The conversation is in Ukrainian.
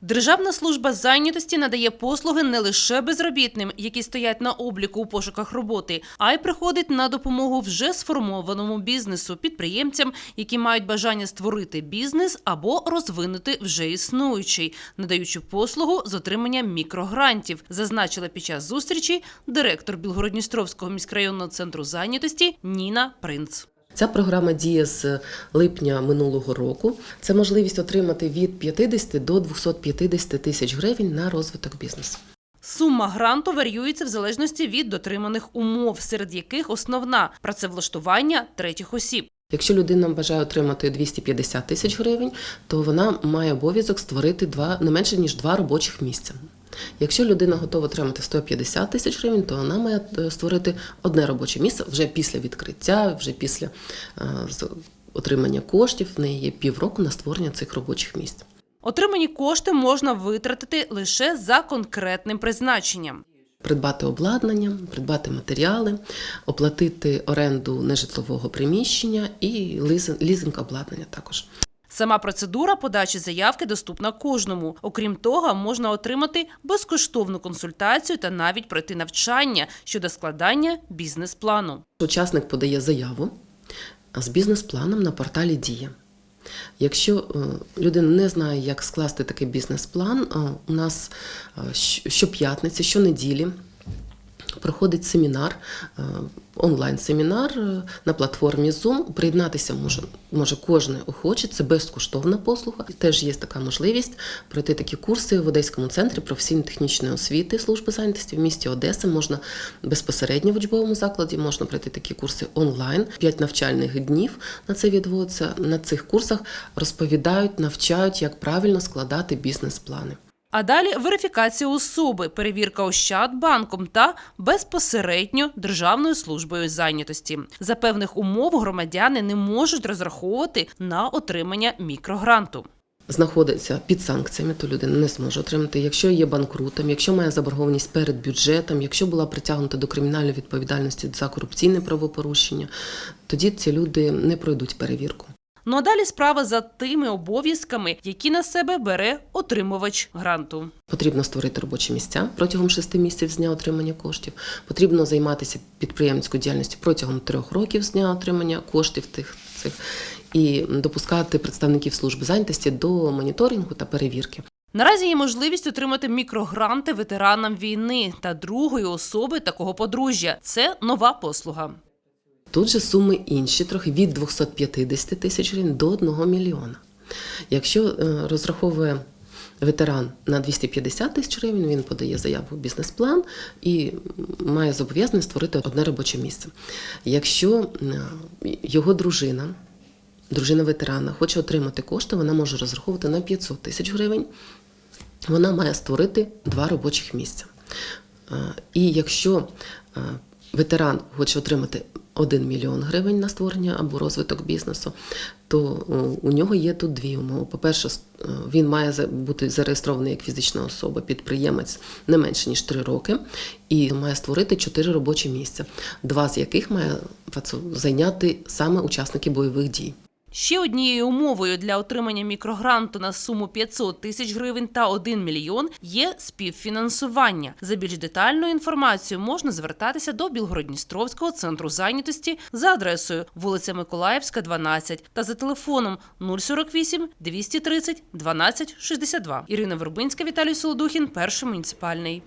Державна служба зайнятості надає послуги не лише безробітним, які стоять на обліку у пошуках роботи, а й приходить на допомогу вже сформованому бізнесу, підприємцям, які мають бажання створити бізнес або розвинути вже існуючий, надаючи послугу з отримання мікрогрантів, зазначила під час зустрічі директор Білгородністровського міськрайонного центру зайнятості Ніна Принц. Ця програма діє з липня минулого року. Це можливість отримати від 50 до 250 тисяч гривень на розвиток бізнесу. Сума гранту варіюється в залежності від дотриманих умов, серед яких основна працевлаштування третіх осіб. Якщо людина бажає отримати 250 тисяч гривень, то вона має обов'язок створити два не менше ніж два робочих місця. Якщо людина готова отримати 150 тисяч гривень, то вона має е, створити одне робоче місце вже після відкриття, вже після е, отримання коштів. В неї є півроку на створення цих робочих місць. Отримані кошти можна витратити лише за конкретним призначенням. Придбати обладнання, придбати матеріали, оплатити оренду нежитлового приміщення і лізинг, лізинг обладнання також. Сама процедура подачі заявки доступна кожному. Окрім того, можна отримати безкоштовну консультацію та навіть пройти навчання щодо складання бізнес-плану. Учасник подає заяву з бізнес-планом на порталі Дія. Якщо е, людина не знає, як скласти такий бізнес-план, е, у нас е, щоп'ятниці, щонеділі проходить семінар, е, онлайн-семінар е, на платформі Zoom. Приєднатися може, може кожен охоче, це безкоштовна послуга. Теж є така можливість пройти такі курси в Одеському центрі професійно-технічної освіти служби зайнятості в місті Одеса. Можна безпосередньо в учбовому закладі, можна пройти такі курси онлайн. П'ять навчальних днів на це відводиться. На цих курсах розповідають, навчають, як правильно складати бізнес-плани. А далі верифікація особи, перевірка Ощадбанком та безпосередньо Державною службою зайнятості. За певних умов громадяни не можуть розраховувати на отримання мікрогранту. знаходиться під санкціями, то людина не зможе отримати. Якщо є банкрутом, якщо має заборгованість перед бюджетом, якщо була притягнута до кримінальної відповідальності за корупційне правопорушення, тоді ці люди не пройдуть перевірку. Ну а далі справа за тими обов'язками, які на себе бере отримувач гранту. Потрібно створити робочі місця протягом шести місяців з дня отримання коштів. Потрібно займатися підприємницькою діяльністю протягом трьох років з дня отримання коштів тих цих і допускати представників служби зайнятості до моніторингу та перевірки. Наразі є можливість отримати мікрогранти ветеранам війни та другої особи такого подружжя. Це нова послуга. Тут же суми інші, трохи від 250 тисяч гривень до 1 мільйона. Якщо е, розраховує ветеран на 250 тисяч гривень, він подає заяву в бізнес-план і має зобов'язання створити одне робоче місце. Якщо е, його дружина, дружина ветерана, хоче отримати кошти, вона може розраховувати на 500 тисяч гривень. Вона має створити два робочих місця. Е, І якщо ветеран хоче отримати 1 мільйон гривень на створення або розвиток бізнесу, то у нього є тут дві умови. По-перше, е, він має бути зареєстрований як фізична особа, підприємець не менше ніж 3 роки, і має створити 4 робочі місця, два з яких має зайняти саме учасники бойових дій. Ще однією умовою для отримання мікрогранту на суму 500 тисяч гривень та 1 мільйон є співфінансування. За більш детальною інформацією можна звертатися до Білгородністровського центру зайнятості за адресою вулиця Миколаївська, 12 та за телефоном 048 230 12 62. Ірина Вербинська, Віталій Солодухін, перший муніципальний.